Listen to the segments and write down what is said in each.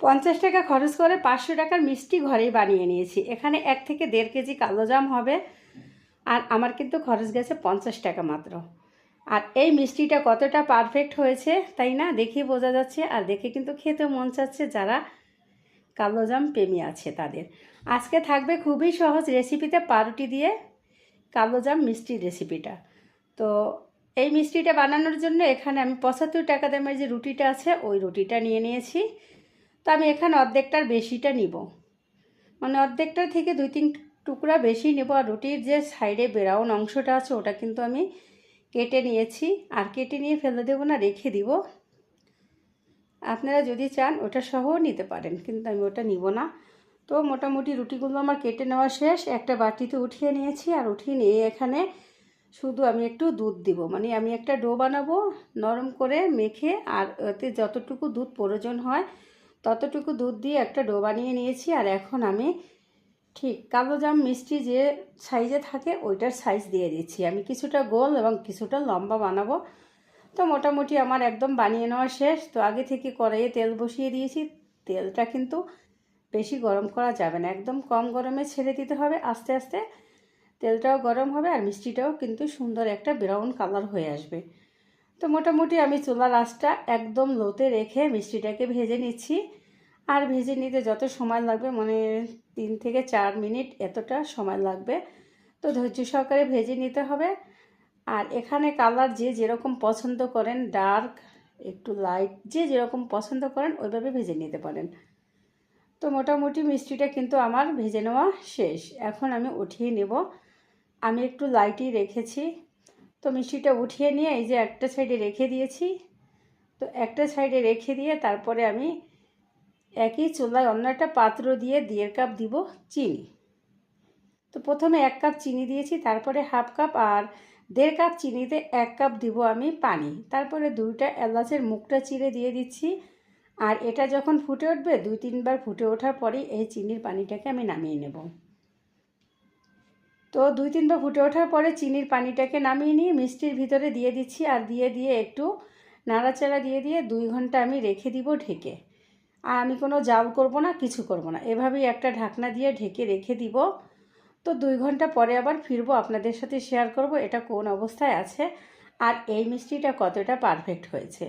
পঞ্চাশ টাকা খরচ করে পাঁচশো টাকার মিষ্টি ঘরেই বানিয়ে নিয়েছি। এখানে এক থেকে দেড় কেজি কালো জাম হবে। আর আমার কিন্তু খরচ গেছে পঞ্চাশ টাকা মাত্র। আর এই মিষ্টিটা কতটা পারফেক্ট হয়েছে, তাই না? দেখে বোঝা যাচ্ছে। আর দেখে কিন্তু খেতে মন চাচ্ছে যারা কালো জাম প্রেমী আছে তাদের। আজকে থাকবে খুবই সহজ রেসিপিতে পাউরুটি দিয়ে কালো জাম মিষ্টির রেসিপিটা। তো এই মিষ্টিটা বানানোর জন্য এখানে আমি পঁচাত্তর টাকা দামের যে রুটিটা আছে, ওই রুটিটা নিয়ে নিয়েছি। তো আমি এখানে অর্ধেকটার বেশিটা নিব। মানে অর্ধেকটার থেকে দুই তিন টুকরা বেশি নেব আর রুটির যে সাইডে ব্রাউন অংশটা আছে ওটা কিন্তু আমি কেটে নিয়েছি। আর কেটে নিয়ে ফেলে দেবো না, রেখে দিব। আপনারা যদি চান ওটা সহও নিতে পারেন, কিন্তু আমি ওটা নিব না। তো মোটামুটি রুটিগুলো আমার কেটে নেওয়া শেষ। একটা বাটিতে উঠিয়ে নিয়েছি আর উঠিয়ে নিয়ে এখানে শুধু আমি একটু দুধ দিব। মানে আমি একটা ডো বানাবো নরম করে মেখে, আর ওতে যতটুকু দুধ প্রয়োজন হয় ততটুকু দুধ দিয়ে একটা ডো বানিয়ে নিয়েছি আর এখন আমি ঠিক কালো জাম মিষ্টি যে সাইজে থাকে ওইটার সাইজ দিয়ে দিচ্ছি। আমি কিছুটা গোল এবং কিছুটা লম্বা বানাবো। তো মোটামুটি আমার একদম বানিয়ে নেওয়া শেষ। তো আগে থেকে কড়াইয়ে তেল বসিয়ে দিয়েছি। তেলটা কিন্তু বেশি গরম করা যাবে না। একদম কম গরমে ছেড়ে দিতে হবে। আস্তে আস্তে তেলটাও গরম হবে আর মিষ্টিটাও কিন্তু সুন্দর একটা ব্রাউন কালার হয়ে আসবে। তো মোটামুটি আমি চুলার আঁচটা একদম লোতে রেখে মিষ্টিটাকে ভেজে নিচ্ছি। আর ভেজে নিতে যত সময় লাগবে মানে তিন থেকে চার মিনিট এতটা সময় লাগবে। তো ধৈর্য সহকারে ভেজে নিতে হবে। আর এখানে কালার যে যেরকম পছন্দ করেন, ডার্ক, একটু লাইট, যে যেরকম পছন্দ করেন, ওইভাবে ভেজে নিতে পারেন। তো মোটামুটি মিষ্টিটা কিন্তু আমার ভেজে নেওয়া শেষ। এখন আমি উঠিয়ে নেব। আমি একটু লাইটই রেখেছি। তো মিষ্টিটা উঠিয়ে নিয়ে এই যে একটা সাইডে রেখে দিয়েছি। তো একটা সাইডে রেখে দিয়ে তারপরে আমি একই চুলায় অন্য একটা পাত্র দিয়ে দেড় কাপ দিব চিনি। তো প্রথমে এক কাপ চিনি দিয়েছি, তারপরে হাফ কাপ আর দেড় কাপ চিনিতে এক কাপ দিব আমি পানি। তারপরে দুইটা এলাচের মুখটা চিড়ে দিয়ে দিচ্ছি আর এটা যখন ফুটে উঠবে, দুই তিনবার ফুটে ওঠার পরেই এই চিনির পানিটাকে আমি নামিয়ে নেব। তো দুই তিনবার ফুটে ওঠার পরে চিনির পানিটাকে নামিয়ে নিয়ে মিষ্টির ভিতরে দিয়ে দিচ্ছি আর দিয়ে দিয়ে একটু নাড়াচাড়া দিয়ে দিয়ে দুই ঘণ্টা আমি রেখে দিব ঢেকে। আর আমি কোনো জাল করব না, কিছু করব না। এভাবেই একটা ঢাকনা দিয়ে ঢেকে রেখে দিব। তো দুই ঘণ্টা পরে আবার ফিরবো, আপনাদের সাথে শেয়ার করব এটা কোন অবস্থায় আছে আর এই মিষ্টিটা কতটা পারফেক্ট হয়েছে।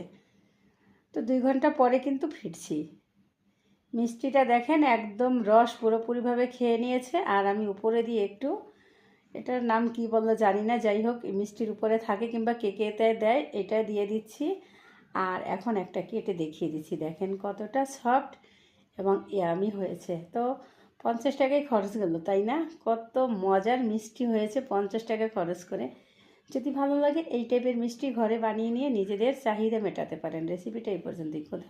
তো দুই ঘণ্টা পরে কিন্তু ফিরছি। মিষ্টিটা দেখেন একদম রস পুরোপুরিভাবে খেয়ে নিয়েছে আর আমি উপরে দিয়ে একটু, এটার নাম কি বলল জানি না, যাই হোক মিষ্টির উপরে থাকে কিংবা কেকেতে দেয়, এটা দিয়ে দিচ্ছি। আর এখন একটা কেটে দেখিয়ে দিচ্ছি। দেখেন কতটা সফট এবং ইয়ামি হয়েছে। তো পঞ্চাশ টাকায় খরচ গেল, তাই না? কত মজার মিষ্টি হয়েছে পঞ্চাশ টাকা খরচ করে। যদি ভালো লাগে এই টাইপের মিষ্টি ঘরে বানিয়ে নিয়ে নিজেদের চাহিদা মেটাতে পারেন। রেসিপিটা এই পর্যন্তই। খোদা